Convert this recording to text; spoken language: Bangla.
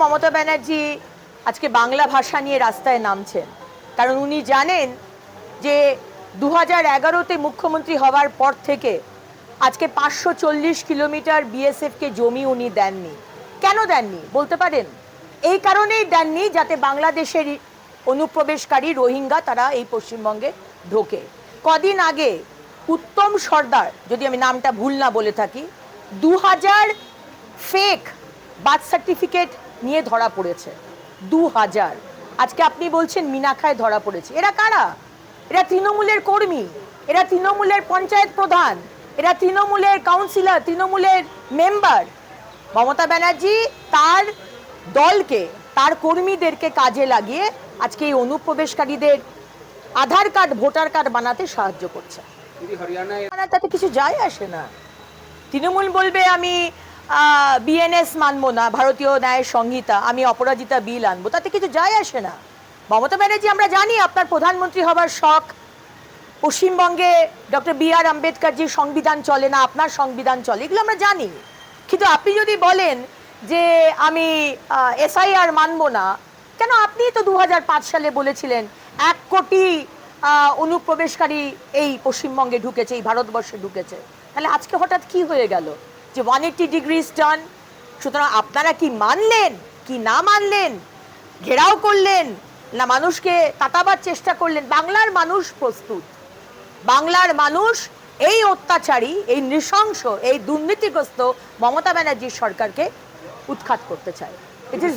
মমতা ব্যানার্জি আজকে বাংলা ভাষা নিয়ে রাস্তায় নামছেন। কারণ উনি জানেন যে দু হাজার এগারোতে মুখ্যমন্ত্রী হওয়ার পর থেকে আজকে পাঁচশো চল্লিশ কিলোমিটার বিএসএফকে জমি উনি দেননি। কেন দেননি? বলতে পারেন? এই কারণেই দেননি যাতে বাংলাদেশের অনুপ্রবেশকারী রোহিঙ্গা তারা এই পশ্চিমবঙ্গে ঢোকে। কদিন আগে উত্তম সর্দার, যদি আমি নামটা ভুল না বলে থাকি দু হাজার ফেক বার্থ সার্টিফিকেট নিয়ে ধরা পড়েছে। দু হাজার। আজকে আপনি বলছেন মিনাখায় ধরা পড়েছে। এরা কারা? এরা তৃণমূলের কর্মী। এরা তৃণমূলের পঞ্চায়েত প্রধান। এরা তৃণমূলের কাউন্সিলর তৃণমূলের মেম্বার। মমতা ব্যানার্জি তার দলকে তার কর্মীদেরকে কাজে লাগিয়ে আজকে এই অনুপ্রবেশকারীদের আধার কার্ড ভোটার কার্ড বানাতে সাহায্য করছে। তাতে কিছু যায় আসে না। তৃণমূল বলবে আমি বিএনএস মানবো না, ভারতীয় ন্যায় সংহিতা, আমি অপরাজিতা বিল আনব, তাতে কিছু যায় আসে না। মমতা ব্যানার্জি, আমরা জানি আপনার প্রধানমন্ত্রী হবার শখ। পশ্চিমবঙ্গে ডক্টর বি আর আম্বেদকরজির সংবিধান চলে না, আপনার সংবিধান চলে, এগুলো আমরা জানি। কিন্তু আপনি যদি বলেন যে আমি এসআইআর মানবো না, কেন আপনি তো দু হাজার পাঁচ সালে বলেছিলেন, এক কোটি অনুপ্রবেশকারী এই পশ্চিমবঙ্গে ঢুকেছে, এই ভারতবর্ষে ঢুকেছে। তাহলে আজকে হঠাৎ কি হয়ে গেল? যে ওয়ান এইটি ডিগ্রিজ টার্ন সুতরাং আপনারা কি মানলেন, কি না মানলেন, ঘেরাও করলেন, না মানুষকে তাতাবার চেষ্টা করলেন? বাংলার মানুষ প্রস্তুত। বাংলার মানুষ এই অত্যাচারী, এই নৃশংস, এই দুর্নীতিগ্রস্ত মমতা ব্যানার্জির সরকারকে উৎখাত করতে চায়। It is